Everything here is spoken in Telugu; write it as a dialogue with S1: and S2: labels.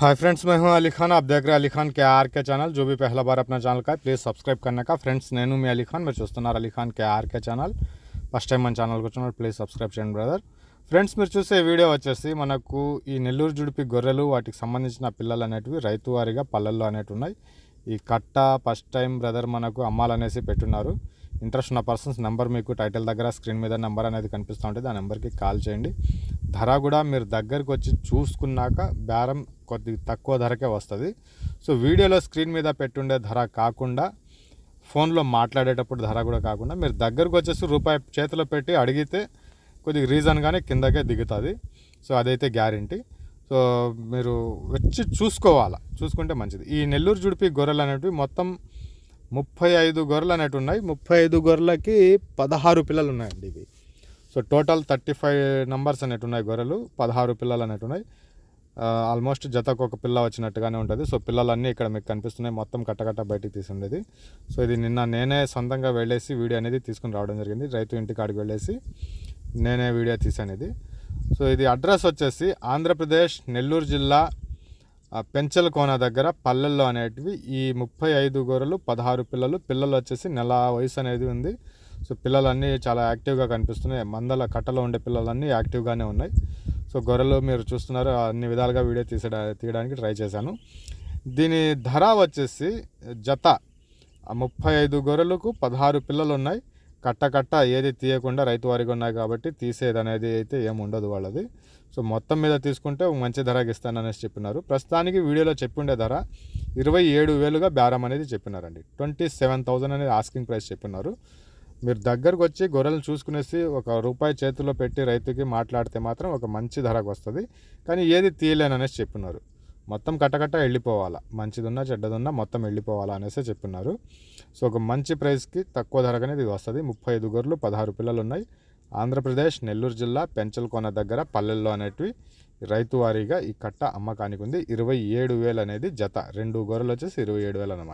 S1: हाय फ्रेंड्स मैं हूं अली खान आप देख रहे हैं अली खान के आर के ఛానల్ जो भी पहला बार अपना ఛానల్ का ప్లీజ్ సబ్స్క్రైబ్ करने का ఫ్రెండ్స్ నేను మీ అలీ ఖాన్ మీరు చూస్తున్నారు Ali Khan K RK channel first time మన ఛానల్కి వచ్చినారు ప్లీజ్ సబ్స్క్రైబ్ చేయండి బ్రదర్ ఫ్రెండ్స్ మీరు చూసే వీడియో వచ్చేసి మనకు ఈ నెల్లూరు జుడిపి గొర్రెలు వాటికి సంబంధించిన పిల్లలు అనేటివి రైతు వారిగా పల్లెల్లో అనేటివి ఉన్నాయి ఈ కట్ట ఫస్ట్ టైం బ్రదర్ మనకు అమ్మాలనేసి పెట్టున్నారు ఇంట్రెస్ట్ ఉన్న పర్సన్స్ నెంబర్ మీకు టైటిల్ దగ్గర స్క్రీన్ మీద నెంబర్ అనేది కనిపిస్తూ ఉంటుంది ఆ నెంబర్కి కాల్ చేయండి ధర కూడా మీరు దగ్గరికి వచ్చి చూసుకున్నాక బేరం కొద్ది తక్కువ ధరకే వస్తుంది. సో వీడియోలో స్క్రీన్ మీద పెట్టుండే ధర కాకుండా ఫోన్లో మాట్లాడేటప్పుడు ధర కూడా కాకుండా మీరు దగ్గరకు వచ్చేసి రూపాయి చేతిలో పెట్టి అడిగితే కొద్దిగా రీజన్గానే కిందకే దిగుతుంది. సో అదైతే గ్యారంటీ. సో మీరు వచ్చి చూసుకోవాలా? చూసుకుంటే మంచిది. ఈ నెల్లూరు జుడిపి గొర్రెలు అనేటివి మొత్తం ముప్పై ఐదు గొర్రెలు అనేవి ఉన్నాయి. ముప్పై ఐదు గొర్రెలకి పదహారు పిల్లలు ఉన్నాయండి ఇవి. So total thirty five numbers అనేటు ఉన్నాయి గొర్రెలు పదహారు పిల్లలు అనేటు ఉన్నాయి. ఆల్మోస్ట్ జతకు ఒక పిల్ల వచ్చినట్టుగానే ఉంటుంది. సో పిల్లలన్నీ ఇక్కడ మీకు కనిపిస్తున్నాయి. మొత్తం కట్టకట్ట బయటికి తీసిండేది. సో ఇది నిన్న నేనే సొంతంగా వెళ్ళేసి వీడియో అనేది తీసుకుని రావడం జరిగింది. రైతు ఇంటి కాడికి వెళ్ళేసి నేనే వీడియో తీసాను ఇది. సో ఇది అడ్రస్ వచ్చేసి ఆంధ్రప్రదేశ్ నెల్లూరు జిల్లా పెంచల కోన దగ్గర పల్లెల్లో అనేటివి ఈ ముప్పై ఐదు గొర్రెలు పదహారు పిల్లలు. పిల్లలు వచ్చేసి నెల వయసు అనేది ఉంది. సో పిల్లలన్నీ చాలా యాక్టివ్గా కనిపిస్తున్నాయి. మందల కట్టలో ఉండే పిల్లలన్నీ యాక్టివ్గానే ఉన్నాయి. సో గొర్రెలు మీరు చూస్తున్నారు అన్ని విధాలుగా వీడియో తీసడా తీయడానికి ట్రై చేశాను. దీని ధర వచ్చేసి జత ముప్పై ఐదు గొర్రెలకు పదహారు పిల్లలు ఉన్నాయి కట్ట కట్ట ఏది తీయకుండా రైతు వారిగా ఉన్నాయి కాబట్టి తీసేది అనేది అయితే ఏమి ఉండదు వాళ్ళది. సో మొత్తం మీద తీసుకుంటే ఒక మంచి ధరకి ఇస్తాననేసి చెప్పినారు. ప్రస్తుతానికి వీడియోలో చెప్పిండే ధర ఇరవై ఏడు వేలుగా బేరం అనేది చెప్పినారండి. ట్వంటీ సెవెన్ థౌజండ్ అనేది ఆస్కింగ్ ప్రైస్ చెప్పినారు. మీరు దగ్గరకు వచ్చి గొర్రెలు చూసుకునేసి ఒక రూపాయి చేతిలో పెట్టి రైతుకి మాట్లాడితే మాత్రం ఒక మంచి ధరకు వస్తుంది. కానీ ఏది తీయలేననేసి చెప్పినారు. మొత్తం కట్టకట్ట వెళ్ళిపోవాలా. మంచిదున్నా చెడ్డదున్నా మొత్తం వెళ్ళిపోవాలా అనేసి చెప్పినారు. సో ఒక మంచి ప్రైస్కి తక్కువ ధరకు ఇది వస్తుంది. ముప్పై ఐదు గొర్రెలు పదహారు పిల్లలు ఉన్నాయి ఆంధ్రప్రదేశ్ నెల్లూరు జిల్లా పెంచల్కోన దగ్గర పల్లెల్లో అనేటివి రైతు వారీగా ఈ కట్ట అమ్మకానికి ఉంది. ఇరవై ఏడు వేలు అనేది జత. రెండు గొర్రెలు వచ్చేసి ఇరవై ఏడు వేలు అనమాట